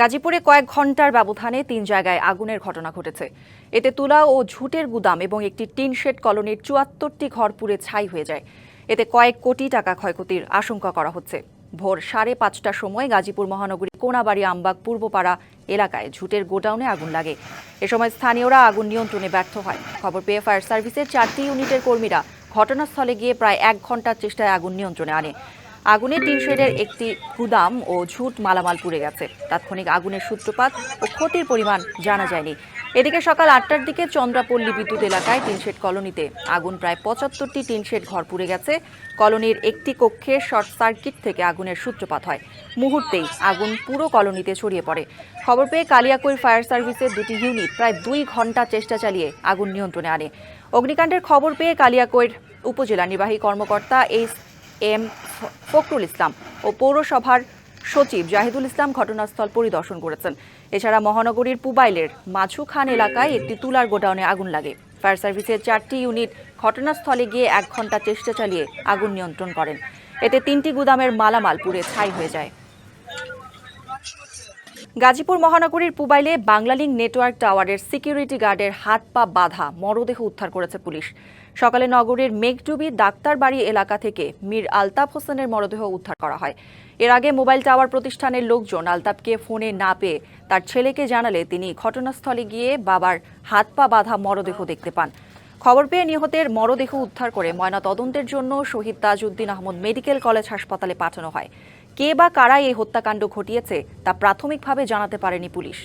গাজীপুরে কয়েক ঘণ্টার ব্যবধানে তিন জায়গায় আগুনের ঘটনা ঘটেছে। এতে তুলা ও ঝুটের গুদাম এবং একটি টিন শেড কলোনির চুয়াত্তরটি ঘর পুড়ে ছাই হয়ে যায়। এতে কয়েক কোটি টাকা ক্ষয়ক্ষতির আশঙ্কা করা হচ্ছে। ভোর সাড়ে পাঁচটার সময় গাজীপুর মহানগরী কোনাবাড়ি আমবাগ পূর্বপাড়া এলাকায় ঝুটের গোডাউনে আগুন লাগে। এ সময় স্থানীয়রা আগুন নিয়ন্ত্রণে ব্যর্থ হয়। খবর পেয়ে ফায়ার সার্ভিসের চারটি ইউনিটের কর্মীরা ঘটনাস্থলে গিয়ে প্রায় এক ঘণ্টার চেষ্টায় আগুন নিয়ন্ত্রণে আনে। আগুনে টিন শেডের একটি গুদাম ও ঝুট মালামাল পুড়ে গেছে। তাৎক্ষণিক আগুনের সূত্রপাত ও ক্ষতির পরিমাণ জানা যায়নি। এদিকে সকাল আটটার দিকে চন্দ্রাপল্লী বিদ্যুৎ এলাকায় টিনশেড কলোনিতে আগুন প্রায় পঁচাত্তরটি টিনশেড ঘর পুড়ে গেছে। কলোনির একটি কক্ষে শর্ট সার্কিট থেকে আগুনের সূত্রপাত হয়। মুহূর্তেই আগুন পুরো কলোনিতে ছড়িয়ে পড়ে। খবর পেয়ে কালিয়াকৈর ফায়ার সার্ভিসের দুটি ইউনিট প্রায় দুই ঘণ্টা চেষ্টা চালিয়ে আগুন নিয়ন্ত্রণে আনে। অগ্নিকাণ্ডের খবর পেয়ে কালিয়াকৈর উপজেলা নির্বাহী কর্মকর্তা এইচ এম ফখরুল ইসলাম ও পৌরসভার সচিব জাহিদুল ইসলাম ঘটনাস্থল পরিদর্শন করেছেন। এছাড়া মহানগরীর পুবাইলের মাছু খান এলাকায় একটি তুলার গোডাউনে আগুন লাগে। ফায়ার সার্ভিসের চারটি ইউনিট ঘটনাস্থলে গিয়ে এক ঘণ্টা চেষ্টা চালিয়ে আগুন নিয়ন্ত্রণ করেন। এতে তিনটি গুদামের মালামাল পুড়ে ছাই হয়ে যায়। গাজীপুর মহানগরীর পুবাইলে বাংলালিংক নেটওয়ার্ক টাওয়ারের সিকিউরিটি গার্ডের হাত পা বাঁধা মরদেহ উদ্ধার করেছে পুলিশ। সকালে নগরীর মেঘডুবি ডাক্তারবাড়ি এলাকা থেকে মীর আলতাফ হোসেনের মরদেহ উদ্ধার করা হয়। এর আগে মোবাইল টাওয়ার প্রতিষ্ঠানের লোকজন আলতাফকে ফোনে না পেয়ে তার ছেলেকে জানালে তিনি ঘটনাস্থলে গিয়ে বাবার হাত পা বাঁধা মরদেহ দেখতে পান। খবর পেয়ে নিহতের মরদেহ উদ্ধার করে ময়না তদন্তের জন্য শহীদ তাজউদ্দিন আহমদ মেডিকেল কলেজ হাসপাতালে পাঠানো হয়। কে বা কারা এই হত্যাকাণ্ড ঘটিয়েছে তা প্রাথমিকভাবে জানাতে পারেনি পুলিশ।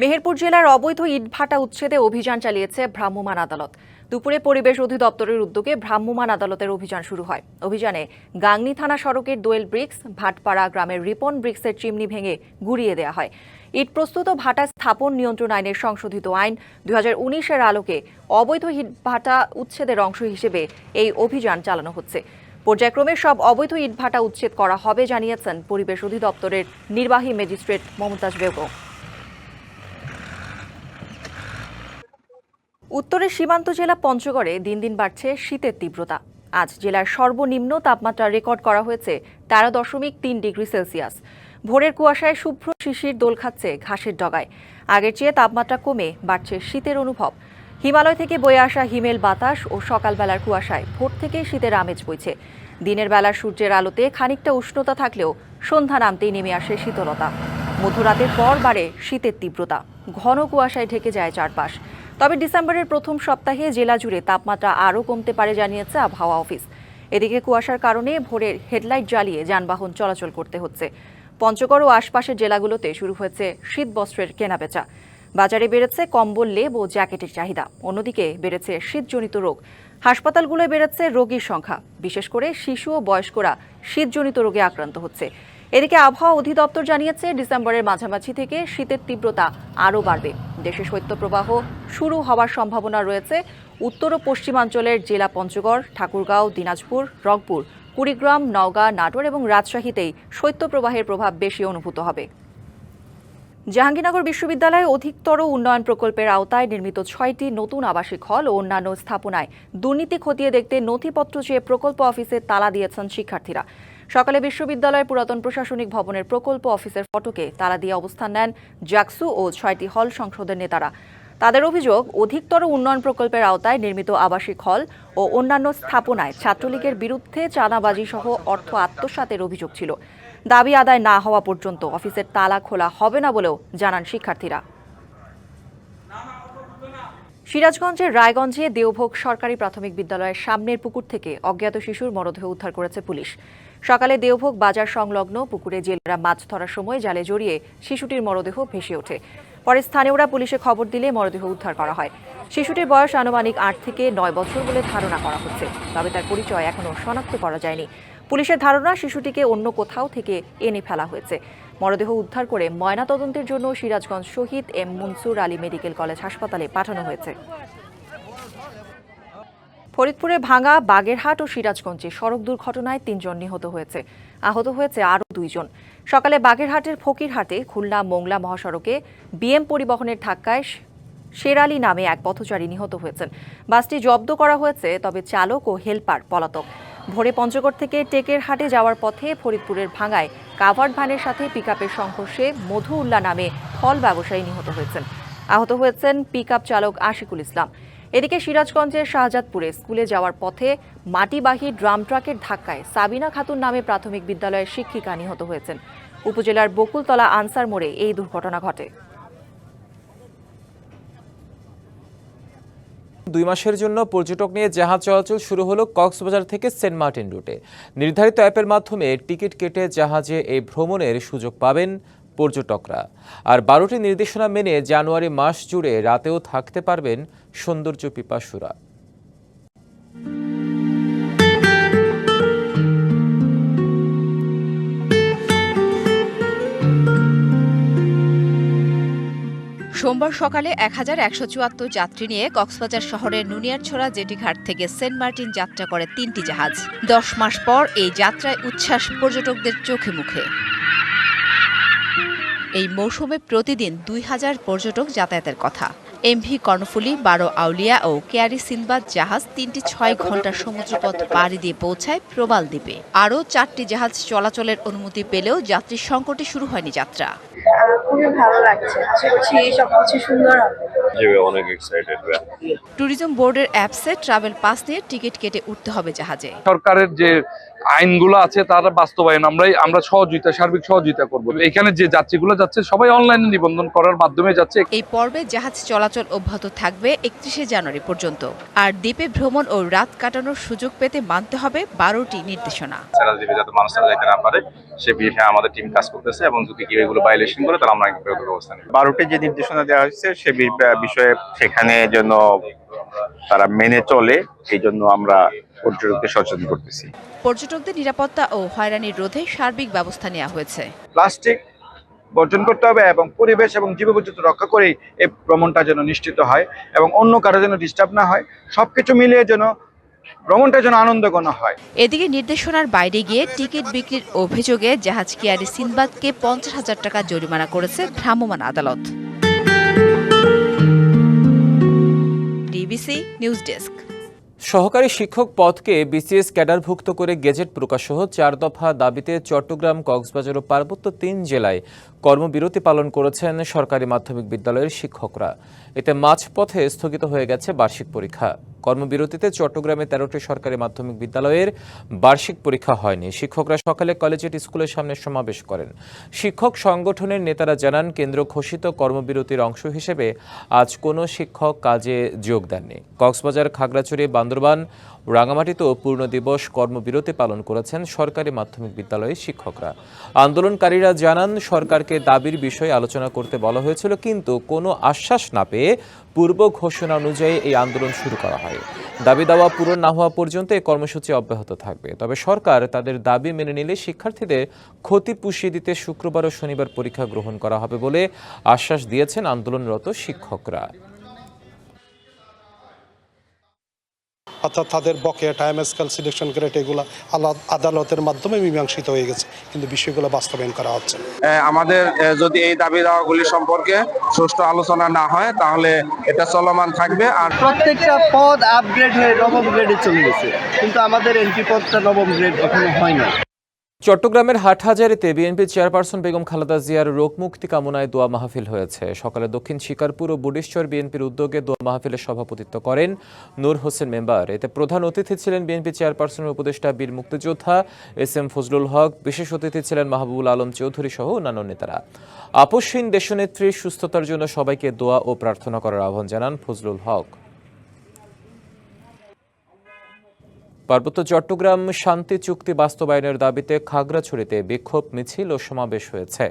মেহেরপুর জেলার অবৈধ ইটভাটা উচ্ছেদে অভিযান চালিয়েছে ভ্রাম্যমাণ আদালত। দুপুরে পরিবেশ অধিদপ্তরের উদ্যোগে ভ্রাম্যমাণ আদালতের অভিযান শুরু হয়। অভিযানে গাংনী থানা সড়কের দোয়েল ব্রিক্স, ভাটপাড়া গ্রামের রিপন ব্রিক্সের চিমনি ভেঙে গুড়িয়ে দেওয়া হয়। ইট প্রস্তুত ভাটা স্থাপন নিয়ন্ত্রণ আইনের সংশোধিত আইন দুই এর আলোকে অবৈধ ইটভাটা উচ্ছেদের অংশ হিসেবে এই অভিযান চালানো হচ্ছে। পর্যায়ক্রমে সব অবৈধ ইটভাটা উচ্ছেদ করা হবে জানিয়েছেন পরিবেশ অধিদপ্তরের নির্বাহী ম্যাজিস্ট্রেট মমতাজ বেগম। উত্তরের সীমান্ত জেলা পঞ্চগড়ে দিন দিন বাড়ছে শীতের তীব্রতা। আজ জেলার সর্বনিম্ন তাপমাত্রা রেকর্ড করা হয়েছে তেরো দশমিক তিন ডিগ্রি সেলসিয়াস। ভোরের কুয়াশায় শুভ্র শিশির দোল খাচ্ছে ঘাসের ডগায়। আগের চেয়ে তাপমাত্রা কমে বাড়ছে শীতের অনুভব। হিমালয় থেকে বয়ে আসা হিমেল বাতাস ও সকালবেলার কুয়াশায় ভোর থেকেই শীতের আমেজ বইছে। দিনের বেলার সূর্যের আলোতে খানিকটা উষ্ণতা থাকলেও সন্ধ্যা নামতেই নেমে আসে শীতলতা। মধ্যরাতের পর বাড়ে শীতের তীব্রতা। ঘন কুয়াশায় ঢেকে যায় চারপাশ। তবে ডিসেম্বরের প্রথম সপ্তাহে জেলা জুড়ে তাপমাত্রা আরও কমতে পারে জানিয়েছে আবহাওয়া অফিস। এদিকে কুয়াশার কারণে ভোরের হেডলাইট জ্বালিয়ে যানবাহন চলাচল করতে হচ্ছে। পঞ্চগড় ও আশপাশের জেলাগুলোতে শুরু হয়েছে শীত বস্ত্রের কেনাবেচা। বাজারে বেড়েছে কম্বল, লেব ও জ্যাকেটের চাহিদা। অন্যদিকে বেড়েছে শীতজনিত রোগ। হাসপাতালগুলোয় বেড়েছে রোগীর সংখ্যা। বিশেষ করে শিশু ও বয়স্করা শীতজনিত রোগে আক্রান্ত হচ্ছে। এদিকে আবহাওয়া অধিদপ্তর জানিয়েছে, ডিসেম্বরের মাঝামাঝি থেকে শীতের তীব্রতা আরও বাড়বে। দেশে শৈত্যপ্রবাহ শুরু হওয়ার সম্ভাবনা রয়েছে। উত্তর ও পশ্চিমাঞ্চলের জেলা পঞ্চগড়, ঠাকুরগাঁও, দিনাজপুর, রংপুর, কুড়িগ্রাম, নওগাঁ, নাটোর এবং রাজশাহীতেই শৈত্যপ্রবাহের প্রভাব বেশি অনুভূত হবে। জাহাঙ্গীরনগর বিশ্ববিদ্যালয়ে অধিকতর উন্নয়ন প্রকল্পের আওতায় নির্মিত ছয়টি নতুন আবাসিক হল ও অন্যান্য স্থাপনায় দুর্নীতি খতিয়ে দেখতে নথিপত্র চেয়ে প্রকল্প অফিসে তালা দিয়েছেন শিক্ষার্থীরা। সকালে বিশ্ববিদ্যালয়ের পুরাতন প্রশাসনিক ভবনের প্রকল্প অফিসের ফটকে তালা দিয়ে অবস্থান নেন জাকসু ও ছয়টি হল সংসদের নেতারা। তাদের অভিযোগ, অধিকতর উন্নয়ন প্রকল্পের আওতায় নির্মিত আবাসিক হল ও অন্যান্য স্থাপনায় ছাত্রলীগের বিরুদ্ধে চাঁদাবাজি সহ অর্থ আত্মসাতের অভিযোগ ছিল। দাবি আদায় না হওয়া পর্যন্ত অফিসের তালা খোলা হবে না বলেও জানান শিক্ষার্থীরা। সিরাজগঞ্জের রায়গঞ্জে দেওভোগ সরকারি প্রাথমিক বিদ্যালয়ের সামনের পুকুর থেকে অজ্ঞাত শিশুর মরদেহ উদ্ধার করেছে পুলিশ। সকালে দেওভোগ বাজার সংলগ্ন পুকুরে জেলেরা মাছ ধরার সময় জালে জড়িয়ে শিশুটির মরদেহ ভেসে ওঠে। পরে স্থানীয়রা পুলিশে খবর দিলে মরদেহ উদ্ধার করা হয়। শিশুটির বয়স আনুমানিক আট থেকে নয় বছর বলে ধারণা করা হচ্ছে, তবে তার পরিচয় এখনও শনাক্ত করা যায়নি। পুলিশের ধারণা, শিশুটিকে অন্য কোথাও থেকে এনে ফেলা হয়েছে। মরদেহ উদ্ধার করে ময়নাতদন্তের জন্য Sirajganj Shahid M Mansur Ali medical college হাসপাতালে পাঠানো হয়েছে। ফরিদপুরে ভাঙা বাগেরহাট ও সিরাজগঞ্জে সড়ক দুর্ঘটনায় তিনজন নিহত হয়েছে। আহত হয়েছে আরও দুইজন। সকালে বাগেরহাটের ফকিরহাটে খুলনা মোংলা মহাসড়কে বিএম পরিবহনের ধাক্কায় শেরালি নামে এক পথচারী নিহত হয়েছেন। বাসটি জব্দ করা হয়েছে, তবে চালক ও হেলপার পলাতক। ভোরে পঞ্চগড় থেকে টেকের হাটে যাওয়ার পথে ফরিদপুরের ভাঙায় কাভার্ড ভ্যানের সাথে পিকআপের সংঘর্ষে মধু উল্লাহ নামে ফল ব্যবসায়ী নিহত হয়েছেন। আহত হয়েছেন পিকআপ চালক আশিকুল ইসলাম। এদিকে সিরাজগঞ্জের শাহজাদপুরে স্কুলে যাওয়ার পথে মাটিবাহী ড্রাম ট্রাকের ধাক্কায় সাবিনা খাতুন নামে প্রাথমিক বিদ্যালয়ের শিক্ষিকা নিহত হয়েছেন। উপজেলার বকুলতলা আনসার মোড়ে এই দুর্ঘটনা ঘটে। দুই মাসের জন্য পর্যটক নিয়ে জাহাজ চলাচল শুরু হলো কক্সবাজার থেকে সেন্ট মার্টিন রুটে। নির্ধারিত অ্যাপের মাধ্যমে টিকিট কেটে জাহাজে এই ভ্রমণের সুযোগ পাবেন পর্যটকরা। আর বারোটি নির্দেশনা মেনে জানুয়ারি মাস জুড়ে রাতেও থাকতে পারবেন সৌন্দর্য পিপাসুরা। সোমবার সকালে এক হাজার একশো চুয়াত্তর যাত্রী নিয়ে কক্সবাজার শহরের নুনিয়ারছড়া জেটিঘাট থেকে সেন্ট মার্টিন যাত্রা করে তিনটি জাহাজ। দশ মাস পর এই যাত্রায় উচ্ছ্বাস পর্যটকদের চোখে মুখে। এই মৌসুমে প্রতিদিন দুই হাজার পর্যটক যাতায়াতের কথা। এমভি কর্ণফুলি বারো আউলিয়া ও কেয়ারি সিনবাদ জাহাজ তিনটি ছয় ঘণ্টার সমুদ্রপথ পাড়ি দিয়ে পৌঁছায় প্রবাল দ্বীপে। আরও চারটি জাহাজ চলাচলের অনুমতি পেলেও যাত্রী সংকটে শুরু হয়নি যাত্রা। আহ, ভালো লাগছে। আশা করছি সবকিছু সুন্দর হবে। অনেক এক্সাইটেড ট্যুরিজম বোর্ডের অ্যাপসে ট্রাভেল পাস নিয়ে টিকিট কেটে উঠতে হবে জাহাজে। সরকারের যে আইনগুলো আছে তার বাস্তবায়ন আমরাই আমরা সহযোগিতা সার্বিক সহযোগিতা করব। এখানে যে যাত্রীগুলো যাচ্ছে সবাই অনলাইনে নিবন্ধন করার মাধ্যমে যাচ্ছে। এই পর্বে জাহাজ চলাচল অব্যাহত থাকবে একত্রিশে জানুয়ারি পর্যন্ত। আর দ্বীপে ভ্রমণ ও রাত কাটানোর সুযোগ পেতে মানতে হবে বারোটি নির্দেশনা। চ্যানেল দিবে যাতে মানুষরা যাইতে না পারে সে বিষয়ে আমাদের টিম কাজ করতেছে এবং যদি কেউ এগুলো ভাইলেশন করে তাহলে আমরা ব্যবস্থা নিব। বারোটি যে নির্দেশনা দেওয়া হয়েছে সে বিষয়ে সেখানে যেন তারা মেনে চলে এই জন্য আমরা পর্যটককে সচেতন করতেছি। পর্যটকদের নিরাপত্তা ও হয়রানির রোধে সার্বিক ব্যবস্থা নেওয়া হয়েছে। প্লাস্টিক বর্জন করতে হবে এবং পরিবেশ এবং জীববৈচিত্র্য রক্ষা করেই এই ভ্রমণটা যেন নিশ্চিত হয় এবং অন্য কারও যেন ডিস্টার্ব না হয়। সবকিছু মিলিয়ে যেন ভ্রমণটা যেন আনন্দঘন হয়। এদিকে নির্দেশনার বাইরে গিয়ে টিকিট বিক্রির অভিযোগে জাহাজ কিয়ারি সিনবাদকে পঞ্চাশ হাজার টাকা জরিমানা করেছে ভ্রাম্যমাণ আদালত। ডিবিসি নিউজ ডেস্ক সহকারী শিক্ষক পদকে বিসিএস ক্যাডারভুক্ত করে গেজেট প্রকাশসহ চার দফা দাবিতে চট্টগ্রাম, কক্সবাজার ও পার্বত্য তিন জেলায় কর্মবিরতি পালন করেছেন সরকারি মাধ্যমিক বিদ্যালয়ের শিক্ষকরা। এতে মাঝপথে স্থগিত হয়ে গেছে বার্ষিক পরীক্ষা। কর্মবিরতিতে চট্টগ্রামে তেরোটি সরকারি মাধ্যমিক বিদ্যালয়ের বার্ষিক পরীক্ষা হয়নি। শিক্ষকরা সকালে কলেজের স্কুলের সামনে সমাবেশ করেন। শিক্ষক সংগঠনের নেতারা জানান, কেন্দ্র ঘোষিত কর্মবিরতির অংশ হিসেবে আজ কোনো শিক্ষক কাজে যোগ দেননি। কক্সবাজার, খাগড়াছড়ি, বান্দরবান রাঙামাটিতেও পূর্ণ দিবস কর্মবিরতি পালন করেছেন সরকারি মাধ্যমিক বিদ্যালয়ের শিক্ষকরা। আন্দোলনকারীরা জানান, সরকারকে দাবির বিষয়ে আলোচনা করতে বলা হয়েছিল, কিন্তু কোনো আশ্বাস না পেয়ে পূর্ব ঘোষণা অনুযায়ী এই আন্দোলন শুরু করা হয়। দাবি দাওয়া পূরণ না হওয়া পর্যন্ত এই কর্মসূচি অব্যাহত থাকবে। তবে সরকার তাদের দাবি মেনে নিলে শিক্ষার্থীদের ক্ষতি পুষিয়ে দিতে শুক্রবার ও শনিবার পরীক্ষা গ্রহণ করা হবে বলে আশ্বাস দিয়েছেন আন্দোলনরত শিক্ষকরা। অর্থাৎ তাদের বকেয়া টাইম স্কেল সিলেকশন গ্রেড এগুলো আদালতের মাধ্যমে মীমাংসিত হয়ে গেছে। কিন্তু বিষয়গুলো বাস্তবায়ন করা হচ্ছে। আমাদের যদি এই দাবি দাওয়াগুলি সম্পর্কে সুষ্ঠু আলোচনা না হয় তাহলে এটা চলমান থাকবে আর প্রত্যেকটা পদ আপগ্রেড হয়ে নবম গ্রেডে চলে গেছে। কিন্তু আমাদের এন্ট্রি পদটা নবম গ্রেড এখনও হয় না চট্টগ্রামের হাটহাজারিতে বিএনপি চেয়ারপারসন বেগম খালেদা জিয়ার রোগ মুক্তি কামনায় দোয়া মাহফিল হয়েছে। সকালে দক্ষিণ শিকারপুর ও বুডেশ্বর বিএনপির উদ্যোগে দোয়া মাহফিলে সভাপতিত্ব করেন নূর হোসেন মেম্বার। এতে প্রধান অতিথি ছিলেন বিএনপি চেয়ারপারসনের উপদেষ্টা বীর মুক্তিযোদ্ধা এস এম ফজলুল হক, বিশেষ অতিথি ছিলেন মাহবুবুল আলম চৌধুরী সহ অন্যান্য নেতারা। আপসহীন দেশনেত্রীর সুস্থতার জন্য সবাইকে দোয়া ও প্রার্থনা করার আহ্বান জানান ফজলুল হক। পার্বত্য চট্টগ্রাম শান্তি চুক্তি বাস্তবায়নের দাবিতে খাগড়াছড়িতে বিক্ষোভ মিছিল ও সমাবেশ হয়েছে।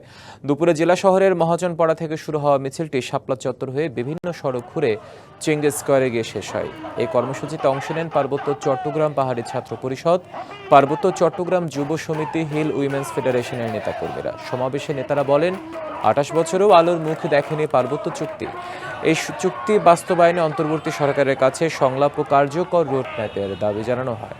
দুপুরে জেলা শহরের মহাজনপাড়া থেকে শুরু হওয়া মিছিলটি শাপলা চত্বর হয়ে বিভিন্ন সড়ক ঘুরে চেঙ্গে স্কোয়ারে গিয়ে শেষ হয়। এই কর্মসূচিতে অংশ নেন পার্বত্য চট্টগ্রাম পাহাড়ি ছাত্র পরিষদ, পার্বত্য চট্টগ্রাম যুব সমিতি, হিল উইমেন্স ফেডারেশনের নেতাকর্মীরা। সমাবেশে নেতারা বলেন, আঠাশ বছরেও আলোর মুখ দেখেনি পার্বত্য চুক্তি। এই চুক্তি বাস্তবায়নে অন্তর্বর্তী সরকারের কাছে সংলাপ ও কার্যকর রোডম্যাপের দাবি জানানো হয়।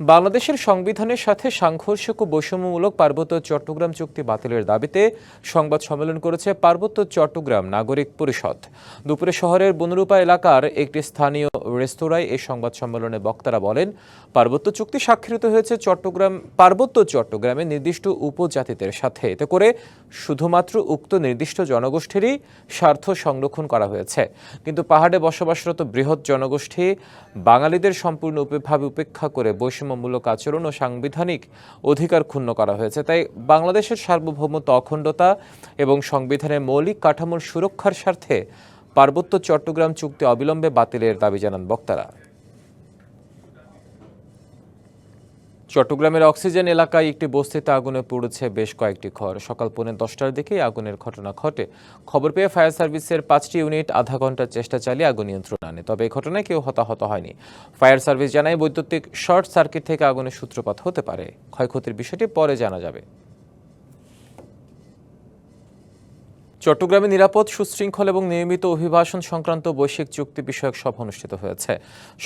বাংলাদেশের সংবিধানের সাথে সাংঘর্ষিক ও বৈষম্যমূলক পার্বত্য চট্টগ্রাম চুক্তি বাতিলের দাবিতে সংবাদ সম্মেলন করেছে পার্বত্য চট্টগ্রাম নাগরিক পরিষদ। দুপুরে শহরের বনরূপা এলাকার একটি স্থানীয় রেস্তোরাঁয় এই সংবাদ সম্মেলনে বক্তারা বলেন, পার্বত্য চুক্তি স্বাক্ষরিত হয়েছে চট্টগ্রাম পার্বত্য চট্টগ্রামে নির্দিষ্ট উপজাতিদের সাথে। এতে করে শুধুমাত্র উক্ত নির্দিষ্ট জনগোষ্ঠীরই স্বার্থ সংরক্ষণ করা হয়েছে। কিন্তু পাহাড়ে বসবাসরত বৃহৎ জনগোষ্ঠী বাঙালিদের সম্পূর্ণ সম্পূর্ণভাবে উপেক্ষা করে বৈষম্যমূলক আচরণ ও সাংবিধানিক অধিকার ক্ষুণ্ণ করা হয়েছে। তাই বাংলাদেশের সার্বভৌমত্ব, অখণ্ডতা এবং সংবিধানের মৌলিক কাঠামোর সুরক্ষার স্বার্থে পার্বত্য চট্টগ্রাম চুক্তি অবিলম্বে বাতিলের দাবি জানান বক্তারা। চট্টগ্রামের অক্সিজেন এলাকায় একটি বস্তিতে আগুনে পড়েছে বেশ কয়েকটি ঘর। সকাল পৌনে দশটার দিকে আগুনের ঘটনা ঘটে। খবর পেয়ে ফায়ার সার্ভিসের পাঁচটি ইউনিট আধা ঘণ্টার চেষ্টা চালিয়ে আগুন নিয়ন্ত্রণ আনে, তবে এই ঘটনায় কেউ হতাহত হয়নি। ফায়ার সার্ভিস জানায় বৈদ্যুতিক শর্ট সার্কিট থেকে আগুনের সূত্রপাত হতে পারে। ক্ষয়ক্ষতির বিষয়টি পরে জানা যাবে। চট্টগ্রামে নিরাপদ, সুশৃঙ্খল এবং নিয়মিত অভিবাসন সংক্রান্ত বৈশ্বিক চুক্তি বিষয়ক সভা অনুষ্ঠিত হয়েছে।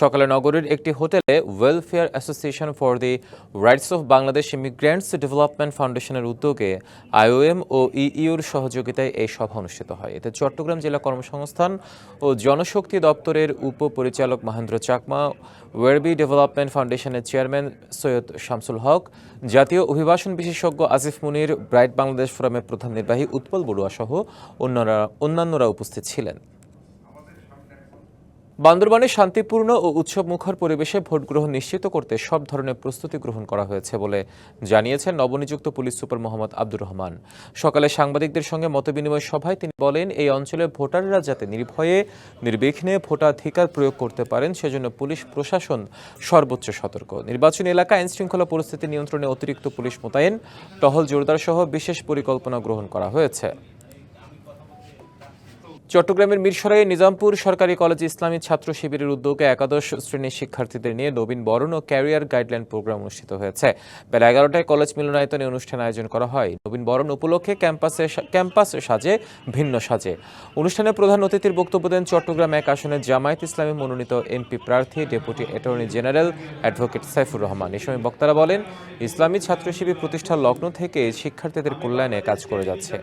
সকালে নগরীর একটি হোটেলে welfare association for the rights of Bangladesh immigrants development ফাউন্ডেশনের উদ্যোগে আইওএম ও ইইউর সহযোগিতায় এই সভা অনুষ্ঠিত হয়। এতে চট্টগ্রাম জেলা কর্মসংস্থান ও জনশক্তি দপ্তরের উপপরিচালক মহেন্দ্র চাকমা, ওয়েরবি ডেভেলপমেন্ট ফাউন্ডেশনের চেয়ারম্যান সৈয়দ শামসুল হক, জাতীয় অভিবাসন বিশেষজ্ঞ আসিফ মুনির, ব্রাইট বাংলাদেশ ফোরামের প্রধান নির্বাহী উৎপল বড়ুয়া সহ অন্যরা, অন্যান্যরা উপস্থিত ছিলেন। বান্দরবানে শান্তিপূর্ণ ও উৎসবমুখর পরিবেশে ভোট গ্রহণ নিশ্চিত করতে সব ধরনের প্রস্তুতি গ্রহণ করা হয়েছে বলে জানিয়েছেন নবনিযুক্ত পুলিশ সুপার মোহাম্মদ আব্দুর রহমান। সকালে সাংবাদিকদের সঙ্গে মতবিনিময় সভায় তিনি বলেন, এই অঞ্চলের ভোটাররা যাতে নির্ভয়ে, নির্বিঘ্নে ভোটাধিকার প্রয়োগ করতে পারেন, সেজন্য পুলিশ প্রশাসন সর্বোচ্চ সতর্ক। নির্বাচনী এলাকা আইন শৃঙ্খলা পরিস্থিতি নিয়ন্ত্রণে অতিরিক্ত পুলিশ মোতায়েন, টহল জোরদার সহ বিশেষ পরিকল্পনা গ্রহণ করা হয়েছে। চট্টগ্রামের মিরসরাইয়ে নিজামপুর সরকারি কলেজ ইসলামী ছাত্র শিবিরের উদ্যোগে একাদশ শ্রেণির শিক্ষার্থীদের নিয়ে নবীন বরণ ও ক্যারিয়ার গাইডলাইন প্রোগ্রাম অনুষ্ঠিত হয়েছে। বেলা এগারোটায় কলেজ মিলনায়তনে অনুষ্ঠান আয়োজন করা হয়। নবীন বরণ উপলক্ষে ক্যাম্পাসে ক্যাম্পাস সাজে, ভিন্ন সাজে। অনুষ্ঠানে প্রধান অতিথির বক্তব্য দেন চট্টগ্রাম এক আসনে জামায়াত ইসলামী মনোনীত এমপি প্রার্থী, deputy attorney general advocate Saifur Rahman. এ সময় বক্তারা বলেন, ইসলামী ছাত্র শিবির প্রতিষ্ঠার লগ্ন থেকে শিক্ষার্থীদের কল্যাণে কাজ করে যাচ্ছে।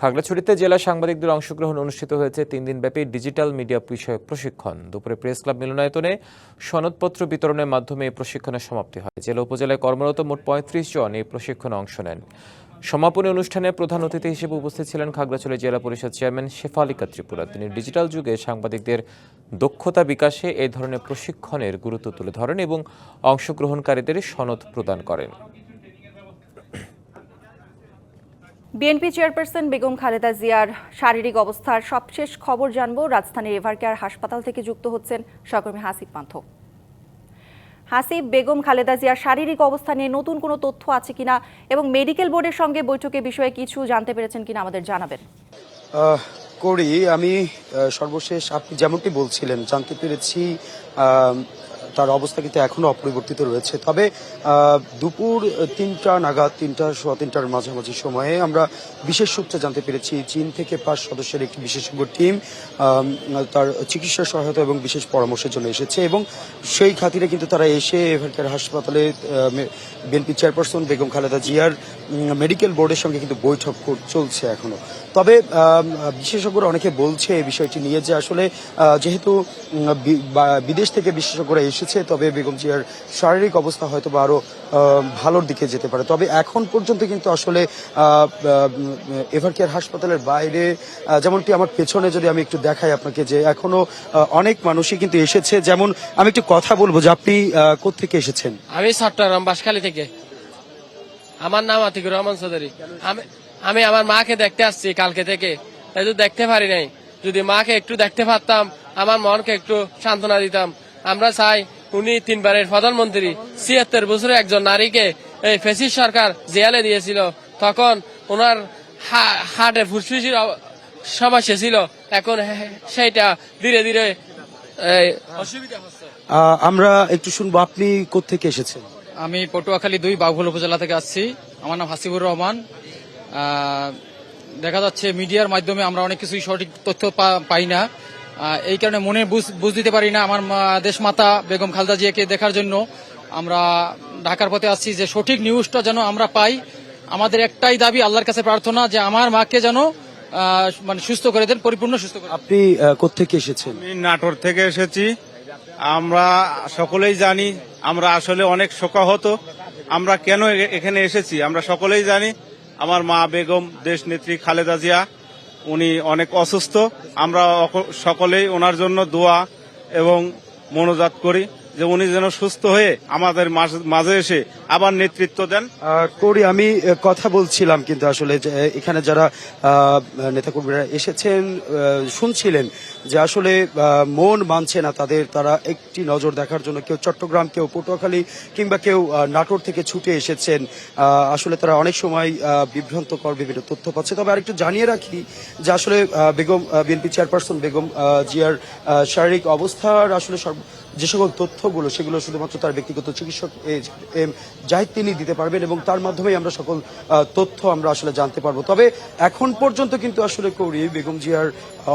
খাগড়াছড়িতে জেলা সাংবাদিকদের অংশগ্রহণ অনুষ্ঠিত হয়েছে তিন দিনব্যাপী ডিজিটাল মিডিয়া বিষয়ক প্রশিক্ষণ। দুপুরে প্রেস ক্লাব মিলনায়তনে সনদপত্র বিতরণের মাধ্যমে এই প্রশিক্ষণের সমাপ্তি হয়। জেলা উপজেলায় কর্মরত মোট পঁয়ত্রিশ জন এই প্রশিক্ষণে অংশ নেন। সমাপনী অনুষ্ঠানে প্রধান অতিথি হিসেবে উপস্থিত ছিলেন খাগড়াছড়ি জেলা পরিষদ চেয়ারম্যান শেফালিকা ত্রিপুরা। তিনি ডিজিটাল যুগে সাংবাদিকদের দক্ষতা বিকাশে এই ধরনের প্রশিক্ষণের গুরুত্ব তুলে ধরেন এবং অংশগ্রহণকারীদের সনদ প্রদান করেন। বিএনপি চেয়ারপারসন বেগম খালেদা জিয়ার শারীরিক অবস্থার সবশেষ খবর জানব। রাজধানীর এভারকেয়ার হাসপাতাল থেকে যুক্ত হচ্ছেন সহকর্মী হাসিব পান্থ। হাসিব, বেগম খালেদা জিয়ার শারীরিক অবস্থা নিয়ে নতুন কোনো তথ্য আছে কিনা এবং মেডিকেল বোর্ডের সঙ্গে বৈঠকে বিষয়ে কিছু জানতে পেরেছেন কিনা আমাদের জানাবেন। করি, আমি সর্বশেষ আপনি যেমনটি বলছিলেন, জানতে পেরেছি তার অবস্থা কিন্তু এখনও অপরিবর্তিত রয়েছে। তবে দুপুর তিনটা নাগাদ, তিনটা, সোয়া তিনটার মাঝামাঝি সময়ে আমরা বিশেষ সূত্রে জানতে পেরেছি, চীন থেকে পাঁচ সদস্যের একটি বিশেষজ্ঞ টিম তার চিকিৎসা সহায়তা এবং বিশেষ পরামর্শের জন্য এসেছে এবং সেই খাতিরে কিন্তু তারা এসে এভারকেয়ার হাসপাতালে বিএনপি চেয়ারপারসন বেগম খালেদা জিয়ার মেডিকেল বোর্ডের সঙ্গে কিন্তু বৈঠক চলছে এখনও। তবে বিশেষজ্ঞরা অনেকে বলছে এই বিষয়টি নিয়ে যে আসলে যেহেতু বিদেশ থেকে বিশেষজ্ঞরা এসেছে তবে বেগম জিয়ার শারীরিক অবস্থা হয়তো বা আরও ভালোর দিকে যেতে পারে। তবে এখন পর্যন্ত কিন্তু আসলে এভারকেয়ার হাসপাতালের বাইরে যেমনটি আমার পেছনে যদি আমি একটু দেখাই আপনাকে যে এখনও অনেক মানুষই কিন্তু এসেছে। যেমন আমি একটু কথা বলব যে আপনি আহ, কোত্থেকে এসেছেন? আমি চট্টগ্রাম বাসখালী থেকে। আমার নাম আতিকুর রহমান চৌধুরী। আমি আমি আমার মাকে দেখতে আসছি কালকে থেকে। তাই তো দেখতে পারি নাই। যদি মাকে একটু দেখতে পারতাম আমার মনকে একটু সান্ত্বনা দিতাম। আমরা চাই উনি তিনবারের প্রধানমন্ত্রী। ছিয়াত্তর বছরে একজন নারীকে এই ফেসিস সরকার জেয়ালে দিয়েছিল। তখন ওনার হাটে ফুসফুসির সমস্যা ছিল। এখন সেইটা ধীরে ধীরে এই, অসুবিধা হচ্ছে। আহ, আমরা একটু শুনব আপনি কোত্থেকে এসেছেন? আমি পটুয়াখালী দুই বাঘুল উপজেলা থেকে আসছি। আমার নাম হাসিবুর রহমান। আহ, দেখা যাচ্ছে মিডিয়ার মাধ্যমে আমরা অনেক কিছুই সঠিক তথ্য পা- পাই না। এই কারণে মনে বুঝ বুঝ দিতে পারি না আমার মা- দেশমাতা বেগম খালদা জিয়াকে দেখার জন্য। আমরা ঢাকার পথে আসছি যে সঠিক নিউজটা যেন আমরা পাই। আমাদের একটাই দাবি আল্লাহর কাছে প্রার্থনা যে আমার মাকে যেন মানে সুস্থ করে দেন পরিপূর্ণ সুস্থ করে আপনি আহ, কোত্থেকে এসেছেন? আমি নাটোর থেকে এসেছি। আমরা সকলেই জানি আমরা আসলে অনেক শোকাহত। আমরা কেন এ- এখানে এসেছি? আমরা সকলেই জানি আমার মা বেগম দেশ নেত্রী খালেদা জিয়া উনি অনেক অসুস্থ। আমরা সকলেই ওনার জন্য দোয়া এবং মনোজাত করি। যে উনি যেন সুস্থ হয়ে আমাদের মাঝ- এসে আবার নেতৃত্ব দেন। করি আমি কথা বলছিলাম কিন্তু আসলে এখানে যারা নেতাকর্মীরা এসেছেন শুনছিলেন যে আসলে মন মানছে না তাদের, তারা একটি নজর দেখার জন্য কেউ চট্টগ্রাম, কেউ পটুয়াখালী কিংবা কেউ নাটোর থেকে ছুটে এসেছেন। আসলে তারা অনেক সময় বিভ্রান্তকর বিভিন্ন তথ্য পাচ্ছে। তবে আরেকটু জানিয়ে রাখি যে আসলে বেগম বিএনপি চেয়ারপারসন বেগম জিয়ার শারীরিক অবস্থার আসলে যে সকল তথ্যগুলো সেগুলো শুধুমাত্র তার ব্যক্তিগত চিকিৎসক এম জাহিদ তিনি দিতে পারবেন এবং তার মাধ্যমেই আমরা সকল তথ্য আমরা আসলে জানতে পারব। তবে এখন পর্যন্ত কিন্তু আসলে কৌরি বেগম জিয়ার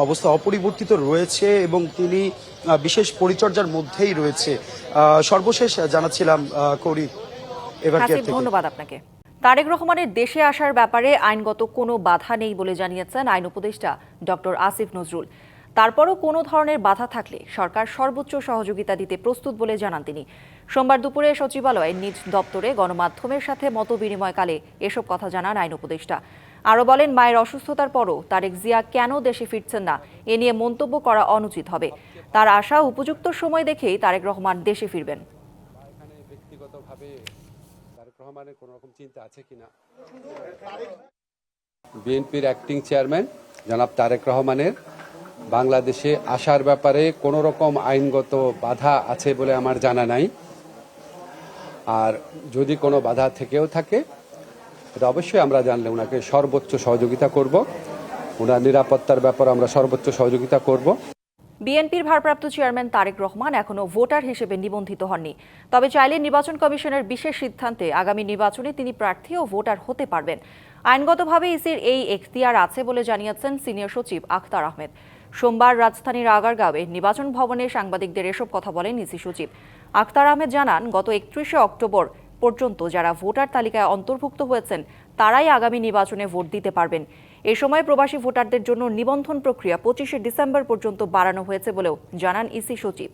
অবস্থা অপরিবর্তিত রয়েছে এবং তিনি বিশেষ পরিচর্যার মধ্যেই রয়েছে। সর্বশেষ জানাচ্ছিলাম কৌরি এবার ধন্যবাদ আপনাকে। তারেক রহমানের দেশে আসার ব্যাপারে আইনগত কোনো বাধা নেই বলে জানিয়েছেন আইন উপদেষ্টা ডক্টর আসিফ নজরুল। তারপরও কোনো ধরনের বাধা থাকলে সরকার সর্বোচ্চ সহযোগিতা দিতে প্রস্তুত বলে জানান তিনি। সোমবার দুপুরে সচিবালয়ে নিজ দপ্তরে গণমাধ্যমের সাথে মতবিনিময়কালে এসব কথা জানান আইন উপদেষ্টা। আরও বলেন মায়ের অসুস্থতার পরও তারেক জিয়া কেন দেশে ফিরছেন না? এ নিয়ে মন্তব্য করা অনুচিত হবে। তার আশা উপযুক্ত সময় দেখেই তারেক রহমান দেশে ফিরবেন। ব্যক্তিগতভাবে তারেক রহমানের কোনো রকম চিন্তা আছে কিনা? বিএনপির অ্যাক্টিং চেয়ারম্যান জনাব তারেক রহমানের বাংলাদেশে আসার ব্যাপারে কোনো রকম আইনগত বাধা আছে বলে আমার জানা নাই। আর যদি কোনো বাধা থেকেও থাকে এটা অবশ্যই আমরা জানলে ওনাকে সর্বোচ্চ সহযোগিতা করব। ওনার নিরাপত্তার ব্যাপারে আমরা সর্বোচ্চ সহযোগিতা করব। বিএনপির ভারপ্রাপ্ত চেয়ারম্যান তারেক রহমান এখনও ভোটার হিসেবে নিবন্ধিত হননি। তবে চাইলে নির্বাচন কমিশনের বিশেষ সিদ্ধান্তে আগামী নির্বাচনে তিনি প্রার্থী ও ভোটার হতে পারবেন। আইনগতভাবে ইসির এই এখতিয়ার আছে বলে জানিয়েছেন সিনিয়র সচিব আখতার আহমেদ। সোমবার রাজধানীর আগারগাঁওয়ে নির্বাচন ভবনে সাংবাদিকদের এসব কথা বলেন ইসি সচিব। আখতার আহমেদ জানান, গত একত্রিশে অক্টোবর পর্যন্ত যারা ভোটার তালিকায় অন্তর্ভুক্ত হয়েছেন, তারাই আগামী নির্বাচনে ভোট দিতে পারবেন। এ সময় প্রবাসী ভোটারদের জন্য নিবন্ধন প্রক্রিয়া পঁচিশে ডিসেম্বর পর্যন্ত বাড়ানো হয়েছে বলেও জানান ইসি সচিব।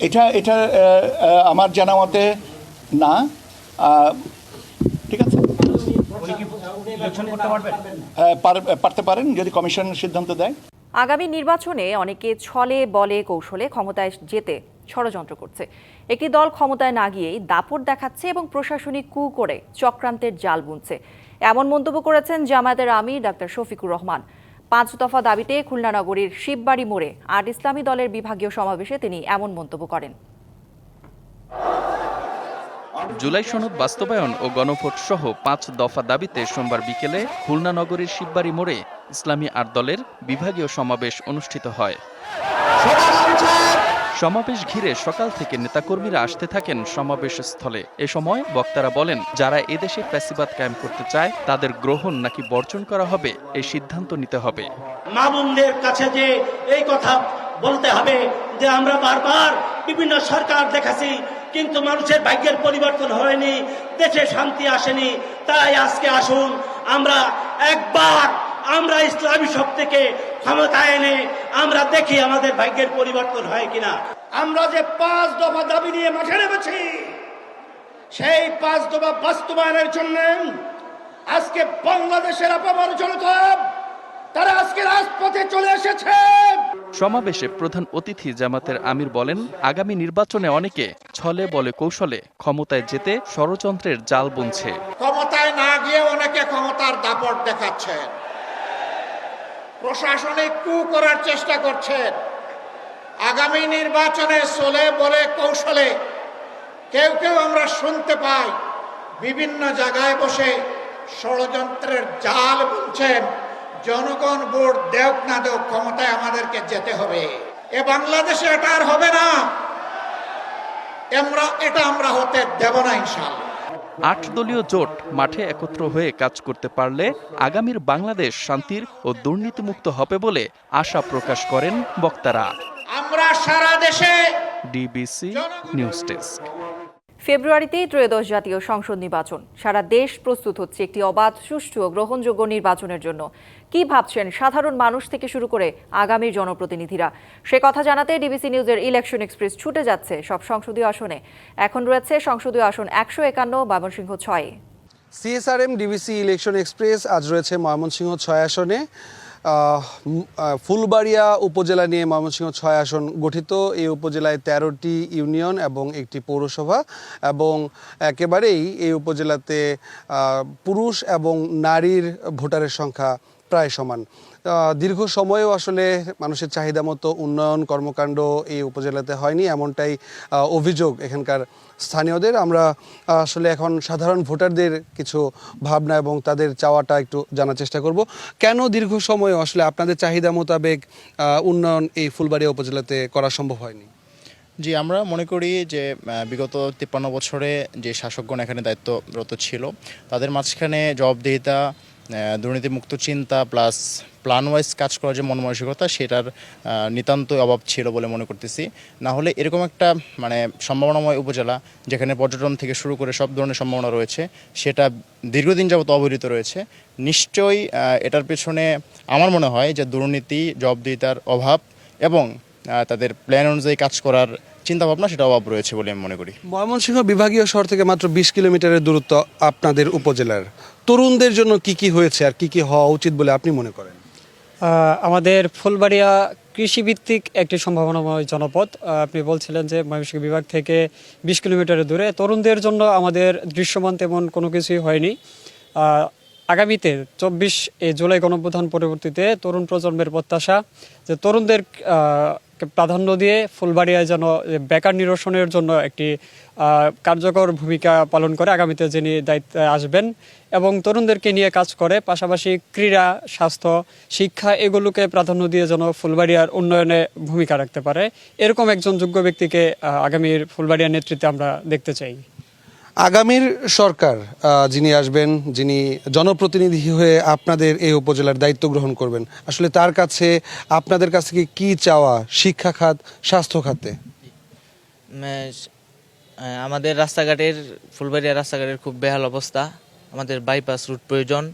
এটা এটা আমার জানা মতে না আহ, ঠিক আছে হ্যাঁ, পার- পারতে পারেন যদি কমিশন সিদ্ধান্ত দেয়। আগামী নির্বাচনে অনেকে ছলে বলে কৌশলে ক্ষমতায় যেতে ষড়যন্ত্র করছে। একটি দল ক্ষমতায় না গিয়েই দাপট দেখাচ্ছে এবং প্রশাসনিক কু করে চক্রান্তের জাল বুনছে। এমন মন্তব্য করেছেন জামায়াতের আমির ডাক্তার শফিকুর রহমান। পাঁচ দফা দাবিতে খুলনা নগরীর শিববাড়ি মোড়ে আট ইসলামী দলের বিভাগীয় সমাবেশে তিনি এমন মন্তব্য করেন। জুলাই সনদ বাস্তবায়ন ও গণভোট সহ পাঁচ দফা দাবিতে সোমবার বিকেলে খুলনা নগরীর শিববাড়ি মোড়ে ইসলামী আট দলের বিভাগীয় সমাবেশ অনুষ্ঠিত হয়। সমাবেশ ঘিরে সকাল থেকে নেতাকর্মীরা আসতে থাকেন সমাবেশ স্থলে এ সময় বক্তারা বলেন, যারা এদেশে ফ্যাসিবাদ কায়েম করতে চায়, তাদের গ্রহণ নাকি বর্জন করা হবে এই সিদ্ধান্ত নিতে হবে। মা বোনদের কাছে যে এই কথা বলতে হবে, যে আমরা বারবার বিভিন্ন সরকার দেখাছি কিন্তু মানুষের ভাগ্যের পরিবর্তন হয়নি, দেশে শান্তি আসেনি। তাই আজকে আসুন, আমরা একবার আমরা ইসলামী শক্তিকে ক্ষমতায় এনে আমরা দেখি আমাদের ভাগ্যের পরিবর্তন হয় কিনা। আমরা যে পাঁচ দফা দাবি নিয়ে মাঠে নেমেছি, সেই পাঁচ দফা বাস্তবায়নের জন্য আজকে বাংলাদেশের আপামার জনতা তারা আজকে রাজপথে চলে এসেছে। সমাবেশে প্রধান অতিথি জামাতের আমির বলেন আগামী নির্বাচনে অনেকে ছলে বলে কৌশলে ক্ষমতায় যেতে ষড়যন্ত্রের জাল বুনছে। ক্ষমতায় না গিয়ে অনেকে ক্ষমতার দাপট দেখাচ্ছেন। প্রশাসনিক কু করার চেষ্টা করছেন। আগামী নির্বাচনে চলে বলে কৌশলে কেউ কেউ আমরা শুনতে পাই বিভিন্ন জায়গায় বসে ষড়যন্ত্রের জাল বুনছেন। জনগণ ভোট দেওক না দেওক ক্ষমতায় আমাদেরকে যেতে হবে। এ বাংলাদেশে এটা আর হবে না। আমরা এটা আমরা হতে দেব না ইনশাল্লাহ আট দলীয় জোট মাঠে একত্র হয়ে কাজ করতে পারলে আগামীর বাংলাদেশ শান্তির ও দুর্নীতিমুক্ত হবে বলে আশা প্রকাশ করেন বক্তারা। আমরা সারা দেশে ডিবিসি নিউজ ডেস্ক। ফেব্রুয়ারিতেই ত্রয়োদশ জাতীয় সংসদ নির্বাচন। সারা দেশ প্রস্তুত হচ্ছে একটি অবাধ, সুষ্ঠু ও গ্রহণযোগ্য নির্বাচনের জন্য। কি ভাবছেন সাধারণ মানুষ থেকে শুরু করে আগামী জনপ্রতিনিধিরা? সে কথা জানাতে ডিবিসি নিউজের ইলেকশন এক্সপ্রেস ছুটে যাচ্ছে সব সংসদীয় আসনে। এখন রয়েছে সংসদীয় আসন একশো একান্ন, ময়মনসিংহ ছয়ে। সিএসআরএম, ডিবিসি ইলেকশন এক্সপ্রেস, আজ রয়েছে ময়মনসিংহ ছয় আসনে। ফুলবাড়িয়া উপজেলা নিয়ে ময়মনসিংহ ছয় আসন গঠিত। এই উপজেলায় তেরোটি ইউনিয়ন এবং একটি পৌরসভা এবং একেবারেই এই উপজেলাতে পুরুষ এবং নারীর ভোটারের সংখ্যা প্রায় সমান। দীর্ঘ সময়েও আসলে মানুষের চাহিদা মতো উন্নয়ন কর্মকাণ্ড এই উপজেলাতে হয়নি, এমনটাই অভিযোগ এখানকার স্থানীয়দের, আমরা আসলে এখন সাধারণ ভোটারদের কিছু ভাবনা এবং তাদের চাওয়াটা একটু জানার চেষ্টা করব। কেন দীর্ঘ সময় আসলে আপনাদের চাহিদা মোতাবেক উন্নয়ন এই ফুলবাড়িয়া উপজেলাতে করা সম্ভব হয়নি? জি, আমরা মনে করি যে বিগত তিপ্পান্ন বছরে যে শাসকগণ এখানে দায়িত্বরত ছিল, তাদের মাঝখানে জবাবদিহিতা দুর্নীতিমুক্ত চিন্তা প্লাস প্ল্যান ওয়াইজ কাজ করার যে মনমানসিকতা, সেটার নিতান্তই অভাব ছিল বলে মনে করতেছি। না হলে এরকম একটা মানে সম্ভাবনাময় উপজেলা, যেখানে পর্যটন থেকে শুরু করে সব ধরনের সম্ভাবনা রয়েছে, সেটা দীর্ঘদিন যাবত অবহেলিত রয়েছে। নিশ্চয়ই এটার পেছনে আমার মনে হয় যে দুর্নীতি, জবাবদিহিতার অভাব এবং তাদের প্ল্যান অনুযায়ী কাজ করার চিন্তাভাবনা সেটা অভাব রয়েছে বলে আমি মনে করি। ময়মনসিংহ বিভাগীয় শহর থেকে মাত্র বিশ কিলোমিটারের দূরত্ব আপনাদের উপজেলার। তরুণদের জন্য কি কি হয়েছে আর কি কি হওয়া উচিত বলে আপনি মনে করেন? আমাদের ফুলবাড়িয়া কৃষিভিত্তিক একটি সম্ভাবনাময় জনপদ। আপনি বলছিলেন যে ময়মনসিংহ বিভাগ থেকে বিশ কিলোমিটারের দূরে। তরুণদের জন্য আমাদের দৃশ্যমান তেমন কোনো কিছুই হয়নি। আগামীতে চব্বিশ এই জুলাই গণপ্রধান পরবর্তীতে তরুণ প্রজন্মের প্রত্যাশা যে তরুণদের প্রাধান্য দিয়ে ফুলবাড়িয়ায় যেন বেকার নিরসনের জন্য একটি কার্যকর ভূমিকা পালন করে আগামীতে যিনি দায়িত্বে আসবেন এবং তরুণদেরকে নিয়ে কাজ করে পাশাপাশি ক্রীড়া স্বাস্থ্য শিক্ষা এগুলোকে প্রাধান্য দিয়ে যেন ফুলবাড়িয়ার উন্নয়নে ভূমিকা রাখতে পারে। এরকম একজন যোগ্য ব্যক্তিকে আগামীর ফুলবাড়িয়ার নেতৃত্বে আমরা দেখতে চাই। আগামীর সরকার যিনি আসবেন যিনি জনপ্রতিনিধি হয়ে আপনাদের এই উপজেলার দায়িত্ব গ্রহণ করবেন আসলে তার কাছে আপনাদের কাছ থেকে কি চাওয়া? শিক্ষা খাত স্বাস্থ্য খাতে? আমাদের রাস্তাঘাটের, ফুলবাড়িয়া রাস্তাঘাটের খুব বেহাল অবস্থা। আমাদের বাইপাস রুট প্রয়োজন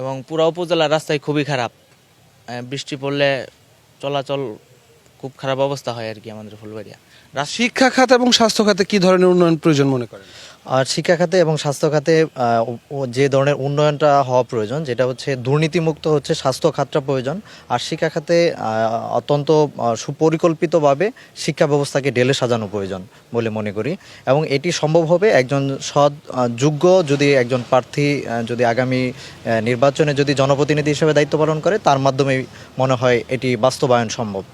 এবং পুরা উপজেলার রাস্তায় খুবই খারাপ। বৃষ্টি পড়লে চলাচল খুব খারাপ অবস্থা হয় আর কি আমাদের ফুলবাড়িয়া। শিক্ষা খাত এবং স্বাস্থ্য খাতে কি ধরনের উন্নয়ন প্রয়োজন মনে করেন? আর শিক্ষা খাতে এবং স্বাস্থ্য খাতে যে ধরনের উন্নয়নটা হওয়া প্রয়োজন, যেটা হচ্ছে দুর্নীতিমুক্ত হচ্ছে স্বাস্থ্য খাতটা প্রয়োজন। আর শিক্ষা খাতে অত্যন্ত সুপরিকল্পিতভাবে শিক্ষা ব্যবস্থাকে ডেলে সাজানো প্রয়োজন বলে মনে করি। এবং এটি সম্ভব হবে একজন সৎ যোগ্য যদি একজন প্রার্থী যদি আগামী নির্বাচনে যদি জনপ্রতিনিধি হিসেবে দায়িত্ব পালন করে, তার মাধ্যমে মনে হয় এটি বাস্তবায়ন সম্ভব।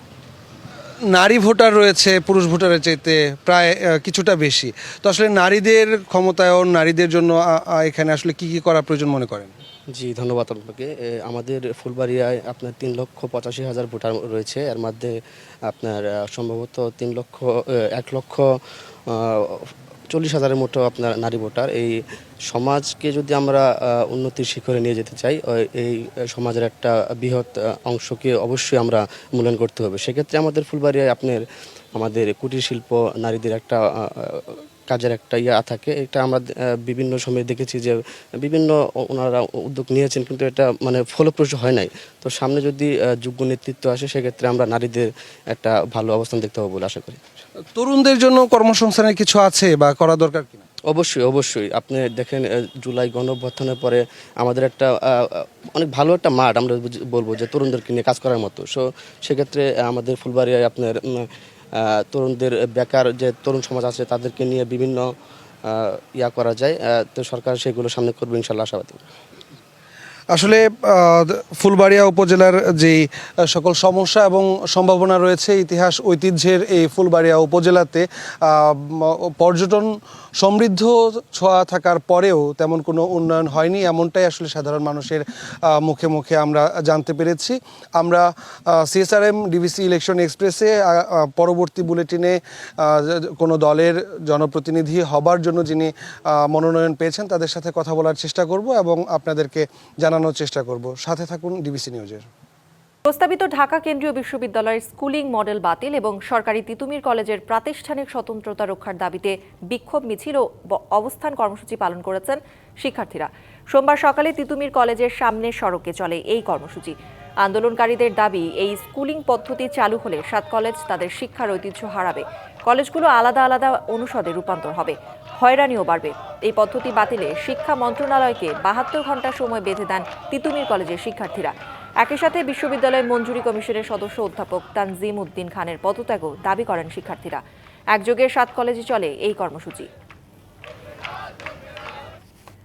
নারী ভোটার রয়েছে, পুরুষ ভোটারের চাইতে প্রায় কিছুটা বেশি। তো আসলে নারীদের ক্ষমতায়ন, নারীদের জন্য এখানে আসলে কি কি করা প্রয়োজন মনে করেন? জি, ধন্যবাদ আপনাকে। আমাদের ফুলবাড়িয়ায় আপনার তিন লক্ষ পঁচাশি হাজার ভোটার রয়েছে। এর মধ্যে আপনার সম্ভবত তিন লক্ষ এক লক্ষ চল্লিশ হাজারের মতো আপনার নারী ভোটার। এই সমাজকে যদি আমরা উন্নতির শিখরে নিয়ে যেতে চাই এই সমাজের একটা বৃহৎ অংশকে অবশ্যই আমরা মূল্যায়ন করতে হবে। সেক্ষেত্রে আমাদের ফুলবাড়িয়ায় আপনার, আমাদের কুটির শিল্প নারীদের একটা কাজের একটা ইয়া থাকে। এটা আমরা বিভিন্ন সময় দেখেছি যে, বিভিন্ন ওনারা উদ্যোগ নিয়েছেন, কিন্তু এটা মানে ফলপ্রসূ হয় নাই। তো সামনে যদি যোগ্য নেতৃত্ব আসে, সেক্ষেত্রে আমরা নারীদের একটা ভালো অবস্থান দেখতে পাবো বলে আশা করি। তরুণদের জন্য কর্মসংস্থানের কিছু আছে বা করা দরকার কিনা? অবশ্যই অবশ্যই। আপনি দেখেন জুলাই গণঅভ্যুত্থানের পরে আমাদের একটা অনেক ভালো একটা মাঠ আমরা বলব যে তরুণদেরকে নিয়ে কাজ করার মতো। সো সেক্ষেত্রে আমাদের ফুলবাড়িয়ায় আপনার তরুণদের বেকার যে তরুণ সমাজ আছে, তাদেরকে নিয়ে বিভিন্ন ইয়া করা যায়। তো সরকার সেগুলো সামনে করবে ইনশাল্লাহ, আশাবাদী। আসলে ফুলবাড়িয়া উপজেলার যে সকল সমস্যা এবং সম্ভাবনা রয়েছে, ইতিহাস ঐতিহ্যের এই ফুলবাড়িয়া উপজেলাতে পর্যটন সমৃদ্ধ ছোঁয়া থাকার পরেও তেমন কোনো উন্নয়ন হয়নি, এমনটাই আসলে সাধারণ মানুষের মুখে মুখে আমরা জানতে পেরেছি। আমরা সিএসআরএম ডিভিসি ইলেকশন এক্সপ্রেসে পরবর্তী বুলেটিনে কোনো দলের জনপ্রতিনিধি হবার জন্য যিনি মনোনয়ন পেয়েছেন, তাদের সাথে কথা বলার চেষ্টা করব এবং আপনাদেরকে জানানোর চেষ্টা করব। সাথে থাকুন ডিবিসি নিউজের প্রস্তাবিত ঢাকা কেন্দ্রীয় বিশ্ববিদ্যালয়ের স্কুলিং মডেল বাতিল এবং সরকারি তিতুমির কলেজের প্রাতিষ্ঠানিক স্বতন্ত্রতা রক্ষার দাবিতে বিক্ষোভ মিছিল ও অবস্থান কর্মসূচি পালন করেছেন শিক্ষার্থীরা। সোমবার সকালে তিতুমির কলেজের সামনের সড়কে চলে এই কর্মসূচি। আন্দোলনকারীদের দাবি, এই স্কুলিং পদ্ধতি চালু হলে সাত কলেজ তাদের শিক্ষার ঐতিহ্য হারাবে। কলেজগুলো আলাদা আলাদা অনুষদে রূপান্তর হবে। হয়রানিও বাড়বে। এই পদ্ধতি বাতিলে শিক্ষা মন্ত্রণালয়কে বাহাত্তর ঘণ্টা সময় বেঁধে দেন তিতুমির কলেজের শিক্ষার্থীরা। একই সাথে বিশ্ববিদ্যালয় মঞ্জুরি কমিশনের সদস্য অধ্যাপক তানজিম উদ্দিন খানের পদত্যাগও দাবি করেন শিক্ষার্থীরা। একযোগে সাত কলেজে চলে এই কর্মসূচি।